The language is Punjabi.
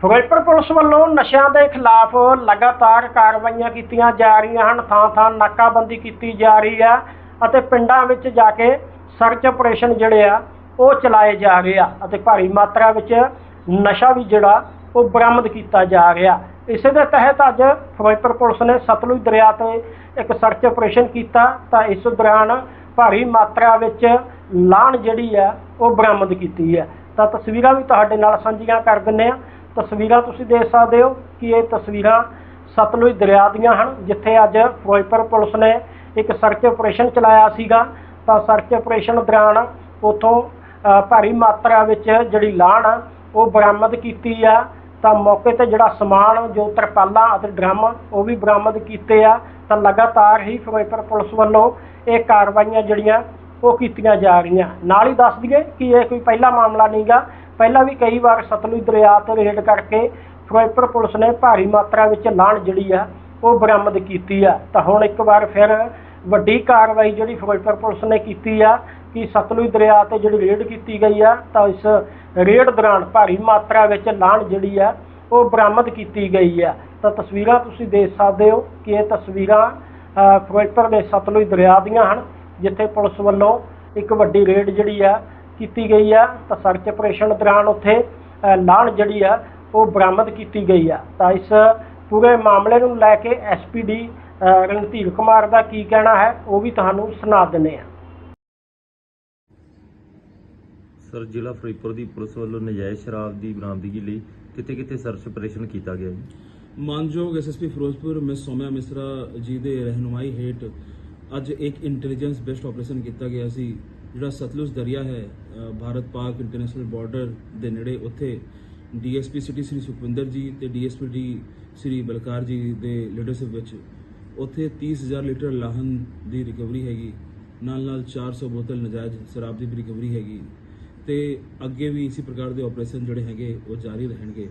ਫਿਰੋਜ਼ਪੁਰ ਪੁਲਿਸ ਵੱਲੋਂ ਨਸ਼ਿਆਂ ਦੇ ਖਿਲਾਫ ਲਗਾਤਾਰ ਕਾਰਵਾਈਆਂ ਕੀਤੀਆਂ ਜਾ ਰਹੀਆਂ ਹਨ। ਥਾਂ-ਥਾਂ ਨਾਕਾਬੰਦੀ ਕੀਤੀ ਜਾ ਰਹੀ ਹੈ ਅਤੇ ਪਿੰਡਾਂ ਵਿੱਚ ਜਾ ਕੇ ਸਰਚ ਆਪਰੇਸ਼ਨ ਜਿਹੜੇ ਆ, ਉਹ ਚਲਾਏ ਜਾ ਰਹੇ ਆ ਅਤੇ ਭਾਰੀ ਮਾਤਰਾ ਵਿੱਚ ਨਸ਼ਾ ਵੀ ਜਿਹੜਾ, ਉਹ ਬਰਾਮਦ ਕੀਤਾ ਜਾ ਰਿਹਾ। ਇਸੇ ਦੇ ਤਹਿਤ ਅੱਜ ਫਿਰੋਜ਼ਪੁਰ ਪੁਲਿਸ ਨੇ ਸਤਲੁਜ ਦਰਿਆ ਤੇ ਇੱਕ ਸਰਚ ਆਪਰੇਸ਼ਨ ਕੀਤਾ ਤਾਂ ਇਸ ਦੌਰਾਨ ਭਾਰੀ ਮਾਤਰਾ ਵਿੱਚ ਲਾਣ ਜਿਹੜੀ ਆ, ਉਹ ਬਰਾਮਦ ਕੀਤੀ ਹੈ। ਤਾਂ ਤਸਵੀਰਾਂ ਵੀ ਤੁਹਾਡੇ ਨਾਲ ਸਾਂਝੀਆਂ ਕਰ ਦਿੰਨੇ ਆ ਤਸਵੀਰਾਂ ਤੁਸੀਂ ਦੇਖ ਸਕਦੇ ਹੋ ਕਿ ਇਹ ਤਸਵੀਰਾਂ ਸਤਲੁਜ ਦਰਿਆ ਦੀਆਂ ਹਨ, ਜਿੱਥੇ ਅੱਜ ਫਿਰੋਜ਼ਪੁਰ ਪੁਲਿਸ ਨੇ ਇੱਕ ਸਰਚ ਆਪਰੇਸ਼ਨ ਚਲਾਇਆ ਸੀਗਾ। ਤਾਂ ਸਰਚ ਆਪਰੇਸ਼ਨ ਦੌਰਾਨ ਉਥੋਂ ਭਾਰੀ ਮਾਤਰਾ ਵਿੱਚ ਜਿਹੜੀ ਲਾਣ ਆ, ਉਹ ਬਰਾਮਦ ਕੀਤੀ ਆ। ਤਾਂ ਮੌਕੇ ਤੇ ਜਿਹੜਾ ਸਮਾਨ, ਜੋ ਤਰਪਾਲਾਂ ਅਤੇ ਡਰਮ, ਉਹ ਵੀ ਬਰਾਮਦ ਕੀਤੇ ਆ। ਤਾਂ ਲਗਾਤਾਰ ਹੀ ਫਿਰੋਜ਼ਪੁਰ ਪੁਲਿਸ ਵੱਲੋਂ ਇਹ ਕਾਰਵਾਈਆਂ ਜਿਹੜੀਆਂ ਉਹ ਕੀਤੀਆਂ ਜਾ ਰਹੀਆਂ। ਨਾਲ ਹੀ ਦੱਸ ਦਈਏ ਕਿ ਇਹ ਕੋਈ ਪਹਿਲਾ ਮਾਮਲਾ ਨਹੀਂਗਾ। ਪਹਿਲਾਂ ਵੀ ਕਈ ਵਾਰ ਸਤਲੁਜ ਦਰਿਆ ਤੇ ਰੇਡ ਕਰਕੇ ਫਿਰੋਜ਼ਪੁਰ ਪੁਲਿਸ ਨੇ ਭਾਰੀ ਮਾਤਰਾ ਵਿੱਚ ਲਾਣ ਜਿਹੜੀ ਆ ਉਹ ਬਰਾਮਦ ਕੀਤੀ ਆ। ਤਾਂ ਹੁਣ ਇੱਕ ਵਾਰ ਫਿਰ ਵੱਡੀ ਕਾਰਵਾਈ ਜਿਹੜੀ ਫਿਰੋਜ਼ਪੁਰ ਪੁਲਿਸ ਨੇ ਕੀਤੀ ਆ ਕਿ ਸਤਲੁਜ ਦਰਿਆ ਤੇ ਜਿਹੜੀ ਰੇਡ ਕੀਤੀ ਗਈ ਆ ਤਾਂ ਇਸ ਰੇਡ ਦੌਰਾਨ ਭਾਰੀ ਮਾਤਰਾ ਵਿੱਚ ਲਾਣ ਜਿਹੜੀ ਆ ਉਹ ਬਰਾਮਦ ਕੀਤੀ ਗਈ ਆ। ਤਾਂ ਤਸਵੀਰਾਂ ਤੁਸੀਂ ਦੇਖ ਸਕਦੇ ਹੋ ਕਿ ਇਹ ਤਸਵੀਰਾਂ ਅ, ਫਿਰੋਜ਼ਪੁਰ ਦੇ ਸਤਲੁਜ ਦਰਿਆ ਦੀਆਂ ਹਨ। ਜਿੱਥੇ ਪੁਲਿਸ ਵੱਲੋਂ ਇੱਕ ਵੱਡੀ ਰੇਡ ਜਿਹੜੀ ਆ ਕੀਤੀ ਗਈ ਆ ਤਾਂ ਸਰਚ ਆਪਰੇਸ਼ਨ ਦੌਰਾਨ ਉੱਥੇ ਲਾਣ ਜਿਹੜੀ ਆ ਉਹ ਬਰਾਮਦ ਕੀਤੀ ਗਈ ਆ। ਤਾਂ ਇਸ ਪੂਰੇ ਮਾਮਲੇ ਨੂੰ ਲੈ ਕੇ ਐਸਪੀਡੀ ਰਣਧੀਰ ਕੁਮਾਰ ਦਾ ਕੀ ਕਹਿਣਾ ਹੈ ਉਹ ਵੀ ਤੁਹਾਨੂੰ ਸੁਣਾ ਦਿੰਦੇ ਆ। ਸਰ ਜ਼ਿਲ੍ਹਾ ਫਰੀਦਕੋਟ ਦੀ ਪੁਲਿਸ ਵੱਲੋਂ ਨਜਾਇਜ਼ ਸ਼ਰਾਬ ਦੀ ਬਰਾਮਦਗੀ ਲਈ ਕਿਤੇ ਕਿਤੇ ਸਰਚ ਆਪਰੇਸ਼ਨ ਕੀਤਾ ਗਿਆ ਜੀ? ਮਾਨਯੋਗ ਐਸਐਸਪੀ ਫਿਰੋਜ਼ਪੁਰ ਮਿਸ ਸੋਮਿਆ ਮਿਸਰਾ ਜੀ ਦੇ ਰਹਿਨੁਮਾਈ ਹੇਠ ਅੱਜ ਇੱਕ ਇੰਟੈਲੀਜੈਂਸ ਬੇਸਡ ਆਪਰੇਸ਼ਨ ਕੀਤਾ ਗਿਆ ਸੀ, ਜਿਹੜਾ ਸਤਲੁਜ ਦਰਿਆ ਹੈ ਭਾਰਤ ਪਾਕ ਇੰਟਰਨੈਸ਼ਨਲ ਬਾਰਡਰ ਦੇ ਨੇੜੇ ਉੱਥੇ ਡੀਐਸਪੀ ਸਿਟੀ ਸ੍ਰੀ ਸੁਖਵਿੰਦਰ ਜੀ ਤੇ ਡੀਐਸਪੀ ਡੀ ਸ੍ਰੀ ਬਲਕਾਰ ਜੀ ਦੇ ਲੀਡਰਸ਼ਿਪ ਵਿੱਚ ਉੱਥੇ 30000 ਲੀਟਰ ਲਾਹਨ ਦੀ ਰਿਕਵਰੀ ਹੈਗੀ, ਨਾਲ ਨਾਲ 400 ਬੋਤਲ ਨਜਾਇਜ਼ ਸ਼ਰਾਬ ਦੀ ਵੀ ਰਿਕਵਰੀ ਹੈਗੀ ਤੇ ਅੱਗੇ ਵੀ ਇਸੇ ਪ੍ਰਕਾਰ ਦੇ ਆਪਰੇਸ਼ਨ ਜਿਹੜੇ ਹੈਗੇ ਉਹ ਜਾਰੀ ਰਹਿਣਗੇ।